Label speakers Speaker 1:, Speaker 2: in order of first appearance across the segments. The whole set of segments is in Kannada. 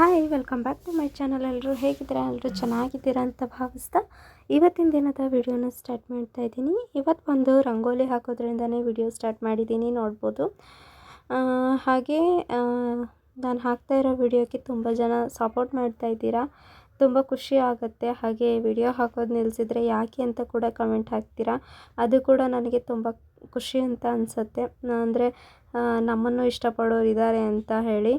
Speaker 1: Hi, welcome back to my channel. ಎಲ್ಲರೂ ಹೇಗಿದ್ದೀರಾ? ಎಲ್ಲರೂ ಚೆನ್ನಾಗಿದ್ದೀರಾ ಅಂತ ಭಾವಿಸ್ತಾ ಇವತ್ತಿನ ದಿನದ ವಿಡಿಯೋನ ಸ್ಟಾರ್ಟ್ ಮಾಡ್ತಾ ಇದ್ದೀನಿ. ಇವತ್ತು ಒಂದು ರಂಗೋಲಿ ಹಾಕೋದ್ರಿಂದನೇ ವಿಡಿಯೋ ಸ್ಟಾರ್ಟ್ ಮಾಡಿದ್ದೀನಿ, ನೋಡ್ಬೋದು. ಹಾಗೆ ನಾನು ಹಾಕ್ತಾ ಇರೋ ವಿಡಿಯೋಕ್ಕೆ ತುಂಬ ಜನ ಸಪೋರ್ಟ್ ಮಾಡ್ತಾ ಇದ್ದೀರಾ. ತುಂಬ ಖುಷಿ ಆಗುತ್ತೆ. ಹಾಗೆ ವಿಡಿಯೋ ಹಾಕೋದು ನಿಲ್ಲಿಸಿದ್ರೆ ಯಾಕೆ ಅಂತ ಕೂಡ ಕಮೆಂಟ್ ಹಾಕ್ತೀರಾ. ಅದು ಕೂಡ ನನಗೆ ತುಂಬ ಖುಷಿ ಅಂತ ಅನಿಸುತ್ತೆ. ಅಂದರೆ ನಮ್ಮನ್ನು ಇಷ್ಟಪಡೋರು ಇದ್ದಾರೆ ಅಂತ ಹೇಳಿ.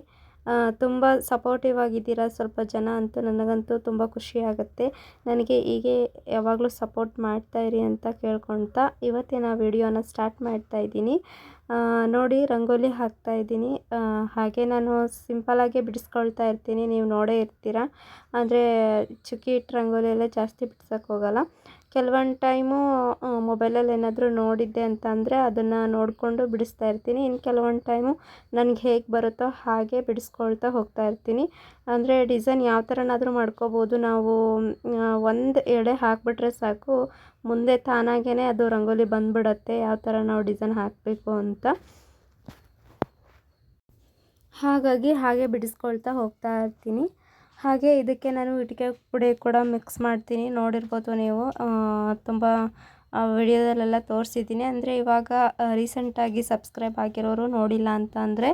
Speaker 1: ತುಂಬ ಸಪೋರ್ಟಿವ್ ಆಗಿದ್ದೀರಾ ಸ್ವಲ್ಪ ಜನ ಅಂತೂ ನನಗಂತೂ ತುಂಬ ಖುಷಿ ಆಗುತ್ತೆ. ನನಗೆ ಹೀಗೆ ಯಾವಾಗಲೂ ಸಪೋರ್ಟ್ ಮಾಡ್ತಾ ಇರಿ ಅಂತ ಕೇಳ್ಕೊಳ್ತಾ ಇವತ್ತಿನ ವಿಡಿಯೋನ ಸ್ಟಾರ್ಟ್ ಮಾಡ್ತಾ ಇದ್ದೀನಿ. ನೋಡಿ ರಂಗೋಲಿ ಹಾಕ್ತಾ ಇದ್ದೀನಿ. ಹಾಗೆ ನಾನು ಸಿಂಪಲಾಗೆ ಬಿಡಿಸ್ಕೊಳ್ತಾ ಇರ್ತೀನಿ. ನೀವು ನೋಡೇ ಇರ್ತೀರ. ಅಂದರೆ ಚುಕ್ಕಿ ಇಟ್ಟು ರಂಗೋಲಿ ಎಲ್ಲ ಜಾಸ್ತಿ ಬಿಡ್ಸೋಕ್ಕೆ ಹೋಗಲ್ಲ. ಕೆಲವೊಂದು ಟೈಮು ಮೊಬೈಲಲ್ಲಿ ಏನಾದರೂ ನೋಡಿದ್ದೆ ಅಂತ ಅಂದರೆ ಅದನ್ನು ನೋಡಿಕೊಂಡು ಬಿಡಿಸ್ತಾ ಇರ್ತೀನಿ. ಇನ್ನು ಕೆಲವೊಂದು ಟೈಮು ನನಗೆ ಹೇಗೆ ಬರುತ್ತೋ ಹಾಗೆ ಬಿಡಿಸ್ಕೊಳ್ತಾ ಹೋಗ್ತಾ ಇರ್ತೀನಿ. ಅಂದರೆ ಡಿಸೈನ್ ಯಾವ ಥರನಾದರೂ ಮಾಡ್ಕೋಬೋದು. ನಾವು ಒಂದು ಎಡೆ ಹಾಕಿಬಿಟ್ರೆ ಸಾಕು. ಮುಂದೆ ತಾನಾಗೇ ಅದು ರಂಗೋಲಿ ಬಂದುಬಿಡತ್ತೆ. ಯಾವ ಥರ ನಾವು ಡಿಸೈನ್ ಹಾಕಬೇಕು ಅಂತ. ಹಾಗಾಗಿ ಹಾಗೆ ಬಿಡಿಸ್ಕೊಳ್ತಾ ಹೋಗ್ತಾ ಇರ್ತೀನಿ. ಹಾಗೆ ಇದಕ್ಕೆ ನಾನು ಇಟಿಕೆ ಪುಡಿ ಕೂಡ ಮಿಕ್ಸ್ ಮಾಡ್ತೀನಿ. ನೋಡಿರ್ಬೋದು ನೀವು ತುಂಬ ವಿಡಿಯೋದಲ್ಲೆಲ್ಲ ತೋರಿಸಿದ್ದೀನಿ. ಅಂದರೆ ಇವಾಗ ರೀಸೆಂಟಾಗಿ ಸಬ್ಸ್ಕ್ರೈಬ್ ಆಗಿರೋರು ನೋಡಿಲ್ಲ ಅಂತ ಅಂದರೆ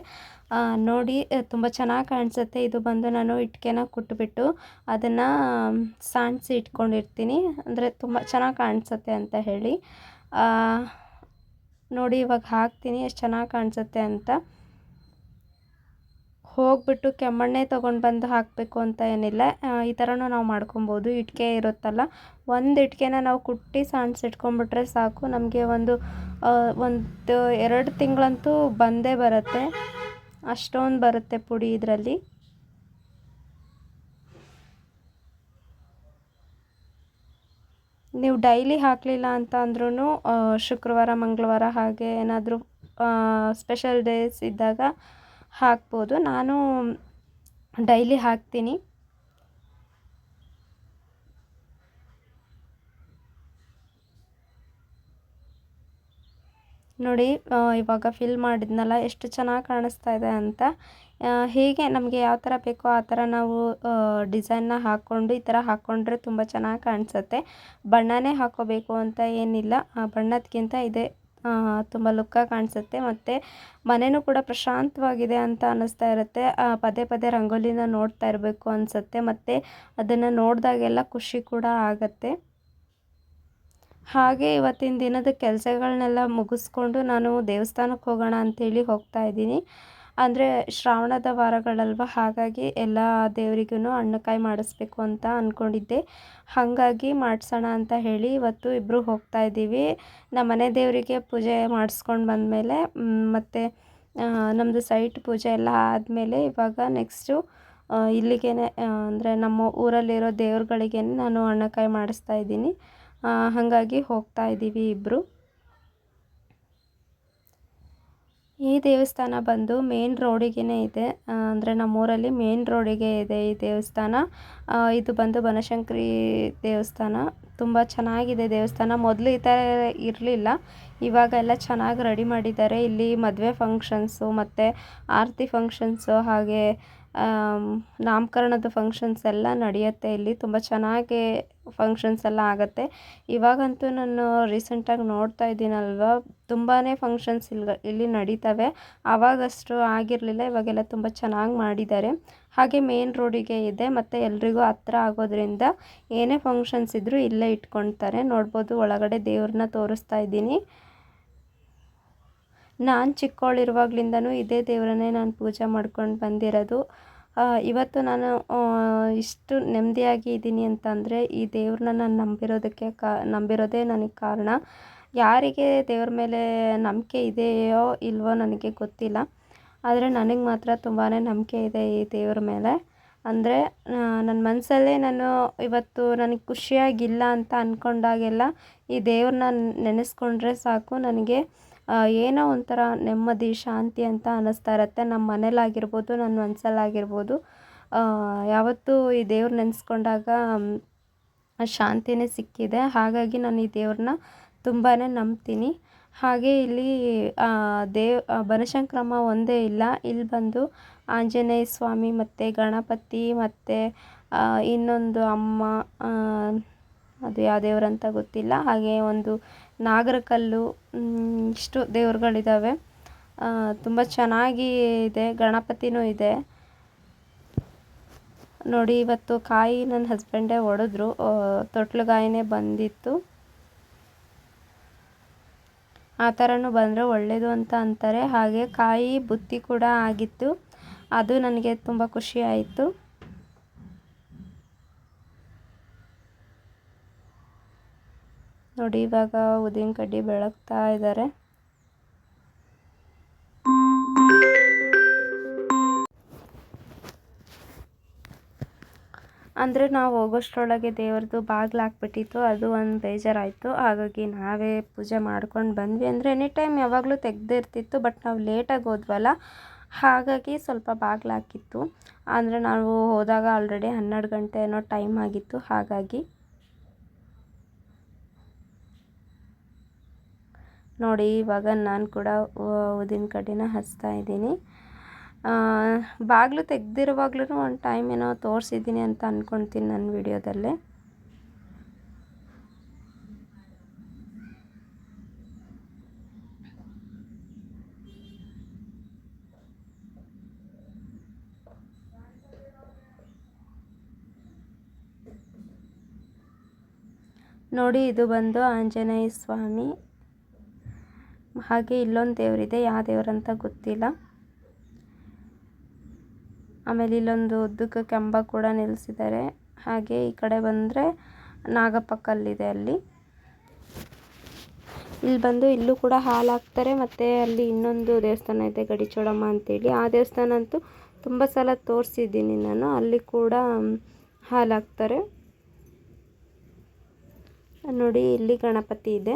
Speaker 1: ನೋಡಿ ತುಂಬ ಚೆನ್ನಾಗಿ ಕಾಣಿಸುತ್ತೆ. ಇದು ಬಂದು ನಾನು ಇಟ್ಕೆನ ಕುಟ್ಬಿಟ್ಟು ಅದನ್ನು, ಸಾಣಿಸಿ ಇಟ್ಕೊಂಡಿರ್ತೀನಿ. ಅಂದರೆ ತುಂಬ ಚೆನ್ನಾಗಿ ಕಾಣಿಸುತ್ತೆ ಅಂತ ಹೇಳಿ. ನೋಡಿ ಇವಾಗ ಹಾಕ್ತೀನಿ. ಎಷ್ಟು ಚೆನ್ನಾಗಿ ಕಾಣಿಸುತ್ತೆ ಅಂತ. ಹೋಗ್ಬಿಟ್ಟು ಕೆಮ್ಮಣ್ಣೆ ತೊಗೊಂಡು ಬಂದು ಹಾಕಬೇಕು ಅಂತ ಏನಿಲ್ಲ. ಈ ಥರನೂ ನಾವು ಮಾಡ್ಕೊಬೋದು. ಇಟ್ಕೆ ಇರುತ್ತಲ್ಲ, ಒಂದು ಇಟ್ಕೆನ ನಾವು ಕುಟ್ಟಿ ಸಾಣಿಸಿಟ್ಕೊಂಡ್ಬಿಟ್ರೆ ಸಾಕು. ನಮಗೆ ಒಂದು ಒಂದು ಎರಡು ತಿಂಗಳಂತೂ ಬಂದೇ ಬರುತ್ತೆ. ಅಷ್ಟೊಂದು ಬರುತ್ತೆ ಪುಡಿ ಇದರಲ್ಲಿ. ನೀವು ಡೈಲಿ ಹಾಕಲಿಲ್ಲ ಅಂತ ಅಂದ್ರೂ ಶುಕ್ರವಾರ, ಮಂಗಳವಾರ ಹಾಗೆ ಏನಾದರೂ ಸ್ಪೆಷಲ್ ಡೇಸ್ ಇದ್ದಾಗ ಹಾಕ್ಬೋದು. ನಾನು ಡೈಲಿ ಹಾಕ್ತೀನಿ. ನೋಡಿ ಇವಾಗ ಫಿಲ್ ಮಾಡಿದ್ನಲ್ಲ, ಎಷ್ಟು ಚೆನ್ನಾಗಿ ಕಾಣಿಸ್ತಾ ಇದೆ ಅಂತ. ಹೇಗೆ ನಮಗೆ ಯಾವ ಥರ ಬೇಕೋ ಆ ಥರ ನಾವು ಡಿಸೈನ್ನ ಹಾಕ್ಕೊಂಡು, ಈ ಥರ ಹಾಕ್ಕೊಂಡ್ರೆ ತುಂಬ ಚೆನ್ನಾಗಿ ಕಾಣಿಸುತ್ತೆ. ಬಣ್ಣನೇ ಹಾಕೋಬೇಕು ಅಂತ ಏನಿಲ್ಲ. ಆ ಬಣ್ಣದಕ್ಕಿಂತ ಇದೆ ತುಂಬ ಲುಕ್ಕಾಗಿ ಕಾಣಿಸುತ್ತೆ. ಮತ್ತು ಮನೆಯೂ ಕೂಡ ಪ್ರಶಾಂತವಾಗಿದೆ ಅಂತ ಅನ್ನಿಸ್ತಾ ಇರುತ್ತೆ. ಪದೇ ಪದೇ ರಂಗೋಲಿನ ನೋಡ್ತಾ ಇರಬೇಕು ಅನಿಸುತ್ತೆ. ಮತ್ತು ಅದನ್ನು ನೋಡಿದಾಗೆಲ್ಲ ಖುಷಿ ಕೂಡ ಆಗುತ್ತೆ. ಹಾಗೆ ಇವತ್ತಿನ ದಿನದ ಕೆಲಸಗಳನ್ನೆಲ್ಲ ಮುಗಿಸ್ಕೊಂಡು ನಾನು ದೇವಸ್ಥಾನಕ್ಕೆ ಹೋಗೋಣ ಅಂಥೇಳಿ ಹೋಗ್ತಾ ಇದ್ದೀನಿ. ಅಂದರೆ ಶ್ರಾವಣದ ವಾರಗಳಲ್ವ, ಹಾಗಾಗಿ ಎಲ್ಲ ದೇವರಿಗೂ ಅಣ್ಣಕಾಯಿ ಮಾಡಿಸ್ಬೇಕು ಅಂತ ಅಂದ್ಕೊಂಡಿದ್ದೆ ಹಾಗಾಗಿ ಮಾಡಿಸೋಣ ಅಂತ ಹೇಳಿ ಇವತ್ತು ಇಬ್ಬರು ಹೋಗ್ತಾ ಇದ್ದೀವಿ. ನಮ್ಮ ಮನೆ ದೇವರಿಗೆ ಪೂಜೆ ಮಾಡಿಸ್ಕೊಂಡು ಬಂದಮೇಲೆ ಮತ್ತು ನಮ್ಮದು ಸೈಟ್ ಪೂಜೆ ಎಲ್ಲ ಆದಮೇಲೆ ಇವಾಗ ನೆಕ್ಸ್ಟು ಇಲ್ಲಿಗೆ ಅಂದರೆ ನಮ್ಮ ಊರಲ್ಲಿರೋ ದೇವ್ರುಗಳಿಗೆ ನಾನು ಅಣ್ಣಕಾಯಿ ಮಾಡಿಸ್ತಾ ಇದ್ದೀನಿ. ಹಾಗಾಗಿ ಹೋಗ್ತಾ ಇದ್ದೀವಿ ಇಬ್ಬರು ಈ ದೇವಸ್ಥಾನ ಬಂದು ಮೇನ್ ರೋಡಿಗೆನೇ ಇದೆ. ಅಂದರೆ ನಮ್ಮೂರಲ್ಲಿ ಮೇನ್ ರೋಡಿಗೆ ಇದೆ ಈ ದೇವಸ್ಥಾನ. ಇದು ಬಂದು ಬನಶಂಕರಿ ದೇವಸ್ಥಾನ. ತುಂಬ ಚೆನ್ನಾಗಿದೆ ದೇವಸ್ಥಾನ. ಮೊದಲು ಈ ಥರ ಇರಲಿಲ್ಲ. ಇವಾಗ ಎಲ್ಲ ಚೆನ್ನಾಗಿ ರೆಡಿ ಮಾಡಿದ್ದಾರೆ. ಇಲ್ಲಿ ಮದುವೆ ಫಂಕ್ಷನ್ಸು ಮತ್ತು ಆರತಿ ಫಂಕ್ಷನ್ಸು ಹಾಗೆ ನಾಮಕರಣದ ಫಂಕ್ಷನ್ಸ್ ಎಲ್ಲ ನಡೆಯುತ್ತೆ ಇಲ್ಲಿ. ತುಂಬ ಚೆನ್ನಾಗಿ ಫಂಕ್ಷನ್ಸ್ ಎಲ್ಲ ಆಗುತ್ತೆ. ಇವಾಗಂತೂ ನಾನು ರೀಸೆಂಟಾಗಿ ನೋಡ್ತಾ ಇದ್ದೀನಲ್ವ? ತುಂಬಾ ಫಂಕ್ಷನ್ಸ್ ಇಲ್ಲಿ ಇಲ್ಲಿ ನಡೀತವೆ. ಆವಾಗಷ್ಟು ಆಗಿರಲಿಲ್ಲ, ಇವಾಗೆಲ್ಲ ತುಂಬ ಚೆನ್ನಾಗಿ ಮಾಡಿದ್ದಾರೆ. ಹಾಗೆ ಮೇನ್ ರೋಡಿಗೆ ಇದೆ, ಮತ್ತು ಎಲ್ರಿಗೂ ಹತ್ರ ಆಗೋದ್ರಿಂದ ಏನೇ ಫಂಕ್ಷನ್ಸ್ ಇದ್ದರೂ ಇಲ್ಲೇ ಇಟ್ಕೊಳ್ತಾರೆ. ನೋಡ್ಬೋದು, ಒಳಗಡೆ ದೇವ್ರನ್ನ ತೋರಿಸ್ತಾ ಇದ್ದೀನಿ. ನಾನು ಚಿಕ್ಕವಳಿರುವಾಗ್ಲಿಂದನೂ ಇದೇ ದೇವರನ್ನೇ ನಾನು ಪೂಜೆ ಮಾಡ್ಕೊಂಡು ಬಂದಿರೋದು. ಇವತ್ತು ನಾನು ಇಷ್ಟು ನೆಮ್ಮದಿಯಾಗಿ ಇದ್ದೀನಿ ಅಂತಂದರೆ ಈ ದೇವ್ರನ್ನ ನಾನು ನಂಬಿರೋದಕ್ಕೆ ಕಾ, ನಂಬಿರೋದೇ ನನಗೆ ಕಾರಣ. ಯಾರಿಗೆ ದೇವ್ರ ಮೇಲೆ ನಂಬಿಕೆ ಇದೆಯೋ ಇಲ್ವೋ ನನಗೆ ಗೊತ್ತಿಲ್ಲ. ಆದರೆ ನನಗೆ ಮಾತ್ರ ತುಂಬಾ ನಂಬಿಕೆ ಇದೆ ಈ ದೇವ್ರ ಮೇಲೆ. ಅಂದರೆ ನನ್ನ ಮನಸ್ಸಲ್ಲೇ ನಾನು ಇವತ್ತು ನನಗೆ ಖುಷಿಯಾಗಿಲ್ಲ ಅಂತ ಅಂದ್ಕೊಂಡಾಗೆಲ್ಲ ಈ ದೇವ್ರನ್ನ ನೆನೆಸ್ಕೊಂಡ್ರೆ ಸಾಕು ನನಗೆ. ಏನೋ ಒಂಥರ ನೆಮ್ಮದಿ, ಶಾಂತಿ ಅಂತ ಅನ್ನಿಸ್ತಾ ಇರುತ್ತೆ. ನಮ್ಮ ಮನೇಲಾಗಿರ್ಬೋದು ನನ್ನ ಮನಸ್ಸಲ್ಲಾಗಿರ್ಬೋದು ಯಾವತ್ತೂ ಈ ದೇವ್ರು ನೆನೆಸ್ಕೊಂಡಾಗ ಶಾಂತಿನೇ ಸಿಕ್ಕಿದೆ. ಹಾಗಾಗಿ ನಾನು ಈ ದೇವ್ರನ್ನ ತುಂಬಾ ನಂಬ್ತೀನಿ. ಹಾಗೆ ಇಲ್ಲಿ ದೇವ್ ಬನಶಂಕ್ರಮ ಒಂದೇ ಇಲ್ಲ. ಇಲ್ಲಿ ಬಂದು ಆಂಜನೇಯ ಸ್ವಾಮಿ ಮತ್ತು ಗಣಪತಿ ಮತ್ತು ಇನ್ನೊಂದು ಅಮ್ಮ ಅದು ಯಾವ ದೇವರಂತ ಗೊತ್ತಿಲ್ಲ. ಹಾಗೆ ಒಂದು ನಾಗರಕಲ್ಲು ಇಷ್ಟು ದೇವ್ರುಗಳಿದ್ದಾವೆ. ತುಂಬ ಚೆನ್ನಾಗಿ ಇದೆ, ಗಣಪತಿನೂ ಇದೆ. ನೋಡಿ, ಇವತ್ತು ಕಾಯಿ ನನ್ನ ಹಸ್ಬೆಂಡೇ ಒಡೆದ್ರು. ತೊಟ್ಲುಗಾಯಿನೇ ಬಂದಿತ್ತು. ಆ ಥರನೂ ಬಂದರೆ ಒಳ್ಳೆಯದು ಅಂತ ಅಂತಾರೆ. ಹಾಗೆ ಕಾಯಿ ಬುತ್ತಿ ಕೂಡ ಆಗಿತ್ತು. ಅದು ನನಗೆ ತುಂಬ ಖುಷಿ ಆಯಿತು. ನೋಡಿ, ಇವಾಗ ಉದ್ದಿನ ಕಡ್ಡಿ ಬೆಳಗ್ತಾ ಇದ್ದಾರೆ ಅಂದರೆ ನಾವು ಹೋಗೋಷ್ಟರೊಳಗೆ ದೇವ್ರದ್ದು ಬಾಗಿಲು ಹಾಕ್ಬಿಟ್ಟಿತ್ತು, ಅದು ಒಂದು ಬೇಜಾರಾಯಿತು. ಹಾಗಾಗಿ ನಾವೇ ಪೂಜೆ ಮಾಡ್ಕೊಂಡು ಬಂದ್ವಿ. ಅಂದರೆ ಎನಿ ಟೈಮ್ ಯಾವಾಗಲೂ ತೆಗ್ದಿರ್ತಿತ್ತು ಬಟ್ ನಾವು ಲೇಟಾಗಿ ಹೋದ್ವಲ್ಲ, ಹಾಗಾಗಿ ಸ್ವಲ್ಪ ಬಾಗಿಲು ಹಾಕಿತ್ತು. ಅಂದರೆ ನಾವು ಹೋದಾಗ ಆಲ್ರೆಡಿ ಹನ್ನೆರಡು ಗಂಟೆ ಅನ್ನೋ ಟೈಮ್ ಆಗಿತ್ತು, ಹಾಗಾಗಿ ನೋಡಿ, ಇವಾಗ ನಾನು ಕೂಡ ಊದಿನ ಕಡ್ಡಿನ ಹಚ್ತಾ ಇದ್ದೀನಿ. ಬಾಗಿಲು ತೆಗ್ದಿರುವಾಗ್ಲೂ ಒಂದು ಟೈಮ್ ಏನೋ ತೋರಿಸಿದ್ದೀನಿ ಅಂತ ಅಂದ್ಕೊಳ್ತೀನಿ ನನ್ನ ವಿಡಿಯೋದಲ್ಲೇ. ನೋಡಿ, ಇದು ಬಂದು ಆಂಜನೇಯ ಸ್ವಾಮಿ. ಹಾಗೆ ಇಲ್ಲೊಂದು ದೇವರಿದೆ ಯಾವ ದೇವರಂತ ಗೊತ್ತಿಲ್ಲ. ಆಮೇಲೆ ಇಲ್ಲೊಂದು ಉದ್ದಕ್ಕೆ ಕಂಬ ಕೂಡ ನಿಲ್ಲಿಸಿದ್ದಾರೆ ಹಾಗೆ ಈ ಕಡೆ ಬಂದರೆ ನಾಗಪ್ಪ ಕಲ್ಲಿದೆ ಅಲ್ಲಿ. ಇಲ್ಲಿ ಬಂದು ಇಲ್ಲೂ ಕೂಡ ಹಾಲು ಹಾಕ್ತಾರೆ ಮತ್ತು ಅಲ್ಲಿ ಇನ್ನೊಂದು ದೇವಸ್ಥಾನ ಇದೆ ಗಡಿಚೋಡಮ್ಮ ಅಂತೇಳಿ. ಆ ದೇವಸ್ಥಾನ ಅಂತೂ ತುಂಬ ಸಲ ತೋರಿಸಿದ್ದೀನಿ ನಾನು. ಅಲ್ಲಿ ಕೂಡ ಹಾಲು ಹಾಕ್ತಾರೆ ನೋಡಿ, ಇಲ್ಲಿ ಗಣಪತಿ ಇದೆ.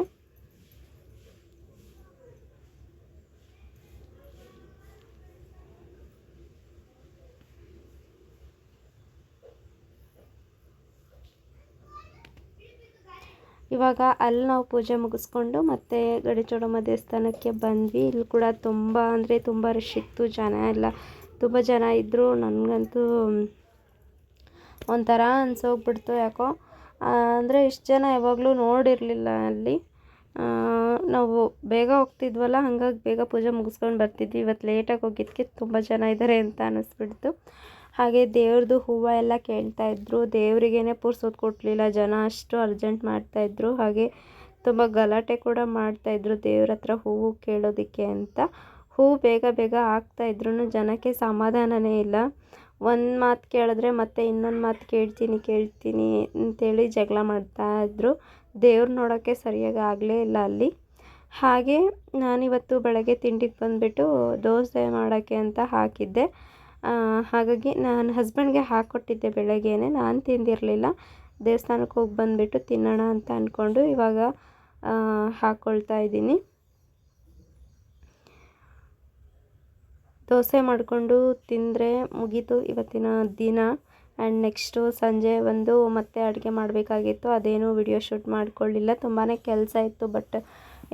Speaker 1: ಇವಾಗ ಅಲ್ಲಿ ನಾವು ಪೂಜೆ ಮುಗಿಸ್ಕೊಂಡು ಮತ್ತೆ ಗಡಿಚೋಡಮ್ಮ ದೇವಸ್ಥಾನಕ್ಕೆ ಬಂದ್ವಿ. ಇಲ್ಲಿ ಕೂಡ ತುಂಬ ಅಂದರೆ ತುಂಬ ರಶ್ ಇತ್ತು. ಜನ ಎಲ್ಲ ತುಂಬ ಜನ ಇದ್ದರು ನನಗಂತೂ ಒಂಥರ ಅನ್ಸೋಗ್ಬಿಡ್ತು ಯಾಕೋ. ಅಂದರೆ ಇಷ್ಟು ಜನ ಯಾವಾಗಲೂ ನೋಡಿರಲಿಲ್ಲ ಅಲ್ಲಿ. ನಾವು ಬೇಗ ಹೋಗ್ತಿದ್ವಲ್ಲ, ಹಾಗಾಗಿ ಬೇಗ ಪೂಜೆ ಮುಗಿಸ್ಕೊಂಡು ಬರ್ತಿದ್ವಿ. ಇವತ್ತು ಲೇಟಾಗಿ ಹೋಗಿದ್ದಕ್ಕೆ ತುಂಬ ಜನ ಇದ್ದಾರೆ ಅಂತ ಅನ್ನಿಸ್ಬಿಡ್ತು ಹಾಗೆ ದೇವ್ರದ್ದು ಹೂವು ಎಲ್ಲ ಕೇಳ್ತಾ ಇದ್ದರು ದೇವರಿಗೇನೆ ಪುರ್ಸೋದು ಕೊಡಲಿಲ್ಲ ಜನ ಅಷ್ಟು ಅರ್ಜೆಂಟ್ ಮಾಡ್ತಾಯಿದ್ರು ಹಾಗೆ ತುಂಬ ಗಲಾಟೆ ಕೂಡ ಮಾಡ್ತಾಯಿದ್ರು ದೇವ್ರ ಹತ್ರ ಹೂವು ಕೇಳೋದಕ್ಕೆ ಅಂತ. ಹೂವು ಬೇಗ ಬೇಗ ಹಾಕ್ತಾಯಿದ್ರು ಜನಕ್ಕೆ ಸಮಾಧಾನನೇ ಇಲ್ಲ. ಒಂದು ಮಾತು ಕೇಳಿದ್ರೆ ಮತ್ತೆ ಇನ್ನೊಂದು ಮಾತು ಕೇಳ್ತೀನಿ ಕೇಳ್ತೀನಿ ಅಂತೇಳಿ ಜಗಳ ಮಾಡ್ತಾ ಮಾಡ್ತಾಯಿದ್ರು ದೇವ್ರು ನೋಡೋಕ್ಕೆ ಸರಿಯಾಗಿ ಆಗಲೇ ಇಲ್ಲ ಅಲ್ಲಿ. ಹಾಗೆ ನಾನಿವತ್ತು ಬೆಳಗ್ಗೆ ತಿಂಡಿಗೆ ಬಂದುಬಿಟ್ಟು ದೋಸೆ ಮಾಡೋಕ್ಕೆ ಅಂತ ಹಾಕಿದ್ದೆ. ಹಾಗಾಗಿ ನಾನು ಹಸ್ಬೆಂಡ್ಗೆ ಹಾಕ್ಕೊಟ್ಟಿದ್ದೆ ಬೆಳಗ್ಗೆನೆ. ನಾನು ತಿಂದಿರಲಿಲ್ಲ. ದೇವಸ್ಥಾನಕ್ಕೆ ಹೋಗಿ ಬಂದುಬಿಟ್ಟು ತಿನ್ನೋಣ ಅಂತ ಅಂದ್ಕೊಂಡು ಇವಾಗ ಹಾಕ್ಕೊಳ್ತಾ ಇದ್ದೀನಿ. ದೋಸೆ ಮಾಡಿಕೊಂಡು ತಿಂದರೆ ಮುಗೀತು ಇವತ್ತಿನ ದಿನ. ಆ್ಯಂಡ್ ನೆಕ್ಸ್ಟು ಸಂಜೆ ಒಂದು ಮತ್ತೆ ಅಡುಗೆ ಮಾಡಬೇಕಾಗಿತ್ತು. ಅದೇನೂ ವಿಡಿಯೋ ಶೂಟ್ ಮಾಡಿಕೊಳ್ಳಿಲ್ಲ. ತುಂಬಾ ಕೆಲಸ ಇತ್ತು ಬಟ್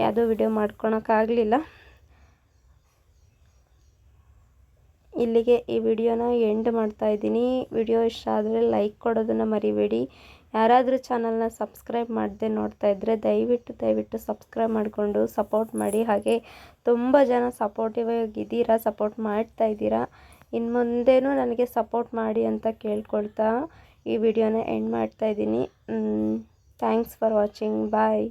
Speaker 1: ಯಾವುದೂ ವಿಡಿಯೋ ಮಾಡ್ಕೊಳಕ್ಕಾಗಲಿಲ್ಲ ಇಲ್ಲಿಗೆ ಈ ವಿಡಿಯೋನ ಎಂಡ್ ಮಾಡ್ತಾ ಇದ್ದೀನಿ. ವಿಡಿಯೋ ಇಷ್ಟ ಆದರೆ ಲೈಕ್ ಕೊಡೋದನ್ನು ಮರಿಬೇಡಿ. ಯಾರಾದರೂ ಚಾನಲ್ನ ಸಬ್ಸ್ಕ್ರೈಬ್ ಮಾಡದೆ ನೋಡ್ತಾ ಇದ್ದರೆ ದಯವಿಟ್ಟು ದಯವಿಟ್ಟು ಸಬ್ಸ್ಕ್ರೈಬ್ ಮಾಡಿಕೊಂಡು ಸಪೋರ್ಟ್ ಮಾಡಿ. ಹಾಗೆ ತುಂಬ ಜನ ಸಪೋರ್ಟಿವ್ ಆಗಿದ್ದೀರಾ ಸಪೋರ್ಟ್ ಮಾಡ್ತಾ ಇದ್ದೀರಾ ಇನ್ನು ಮುಂದೇನೂ ನನಗೆ ಸಪೋರ್ಟ್ ಮಾಡಿ ಅಂತ ಕೇಳ್ಕೊಳ್ತಾ ಈ ವಿಡಿಯೋನ ಎಂಡ್ ಮಾಡ್ತಾ ಇದ್ದೀನಿ. Thanks for watching. ಬಾಯ್.